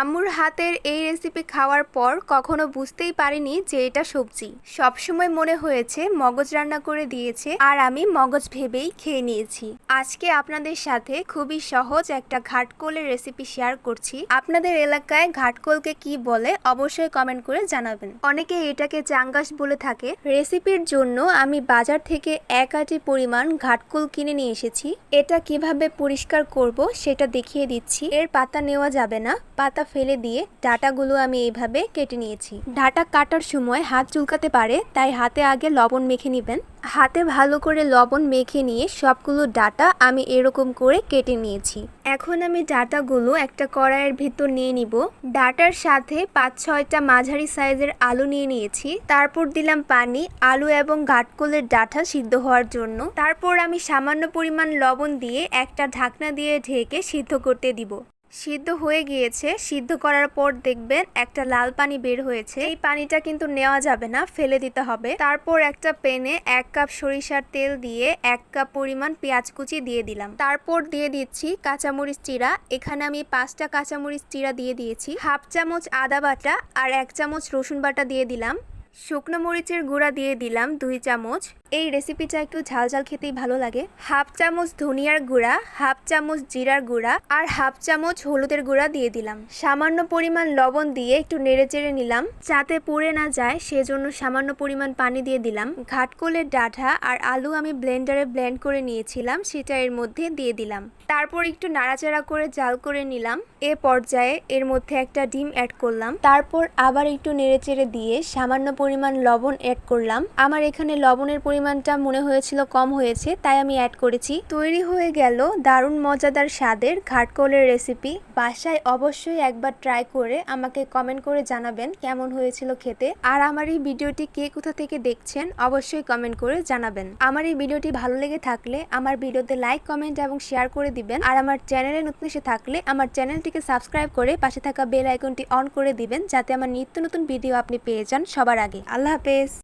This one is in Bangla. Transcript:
আম্মুর হাতের এই রেসিপি খাওয়ার পর কখনো বুঝতেই পারিনি যে এটা সবজি। সবসময় মনে হয়েছে মগজ রান্না করে দিয়েছে আর আমি মগজ ভেবেই খেয়ে নিয়েছি। আজকে আপনাদের সাথে খুবই সহজ একটা ঘাটকোলের রেসিপি শেয়ার করছি। আপনাদের এলাকায় ঘাটকোলকে কি বলে অবশ্যই কমেন্ট করে জানাবেন। অনেকে এটাকে চাঙ্গাস বলে থাকে। রেসিপির জন্য আমি বাজার থেকে এক আটি পরিমাণ ঘাটকোল কিনে নিয়ে এসেছি। এটা কীভাবে পরিষ্কার করব সেটা দেখিয়ে দিচ্ছি। এর পাতা নেওয়া যাবে না। পাতা ফেলে দিয়ে ডাটাগুলো আমি এইভাবে কেটে নিয়েছি। ডাটা কাটার সময় হাত চুলকাতে পারে, তাই হাতে আগে লবণ মেখে নেবেন। হাতে ভালো করে লবণ মেখে নিয়ে সবগুলো ডাটা আমি এরকম করে কেটে নিয়েছি। এখন আমি ডাটাগুলো একটা কড়াইয়ের ভিতর নিয়ে নিব। ডাটার সাথে পাঁচ ছয়টা মাঝারি সাইজের আলু নিয়ে নিয়েছি। তারপর দিলাম পানি, আলু এবং গাটকলের ডাটা সিদ্ধ হওয়ার জন্য। তারপর আমি সামান্য পরিমাণ লবণ দিয়ে একটা ঢাকনা দিয়ে ঢেকে সিদ্ধ করতে দিব। সিদ্ধ হয়ে গিয়েছে। সিদ্ধ করার পর দেখবেন একটা লাল পানি বের হয়েছে। এই পানিটা কিন্তু নেওয়া যাবে না, ফেলে দিতে হবে। তারপর একটা পেনে এক কাপ সরিষার তেল দিয়ে এক কাপ পরিমাণ পেঁয়াজ কুচি দিয়ে দিলাম। তারপর দিয়ে দিচ্ছি কাঁচামরিচ চিরা এখানে আমি পাঁচটা কাঁচামরিচ চিরা দিয়ে দিয়েছি। হাফ চামচ আদা বাটা আর এক চামচ রসুন বাটা দিয়ে দিলাম। শুকনো মরিচের গুঁড়া দিয়ে দিলাম দুই চামচ। এই রেসিপিটা একটু ঝাল ঝাল খেতেই ভালো লাগে। হাফ চামচ ধনিয়ার গুঁড়া, হাফ চামচ জিরার গুঁড়া আর হাফ চামচ হলুদের গুঁড়া দিয়ে দিলাম। সামান্য পরিমাণ লবণ দিয়ে একটু নেড়ে চেড়ে নিলাম। যাতে পুড়ে না যায়, সেজন্য সামান্য পরিমাণ পানি দিয়ে দিলাম। ঘাটকোলের ডাঁটা আর আলু আমি ব্লেন্ডারে ব্লেন্ড করে নিয়েছিলাম, সেটা এর মধ্যে দিয়ে দিলাম। তারপর একটু নাড়াচাড়া করে জাল করে নিলাম। এ পর্যায়ে এর মধ্যে একটা ডিম অ্যাড করলাম। তারপর আবার একটু নেড়েচেড়ে দিয়ে সামান্য পরিমাণ লবণ অ্যাড করলাম। আমার এখানে লবণের পরিমাণটা মনে হয়েছিল কম হয়েছে, তাই আমি অ্যাড করেছি। তৈরি হয়ে গেল দারুণ মজাদার স্বাদের ঘাটকলের রেসিপি বাসায় অবশ্যই একবার ট্রাই করে আমাকে কমেন্ট করে জানাবেন কেমন হয়েছিল খেতে। আর আমার এই ভিডিওটি কে কোথা থেকে দেখছেন, অবশ্যই কমেন্ট করে জানাবেন। আমার এই ভিডিওটি ভালো লেগে থাকলে আমার ভিডিওতে লাইক কমেন্ট এবং শেয়ার করে দিবেন। আর আমার চ্যানেলে নতুন এসে থাকলে আমার চ্যানেলটিকে সাবস্ক্রাইব করে পাশে থাকা বেল আইকনটি অন করে দিবেন, যাতে আমার নিত্য নতুন ভিডিও আপনি পেয়ে যান সবার আগে। আল্লাহ হাফেজ।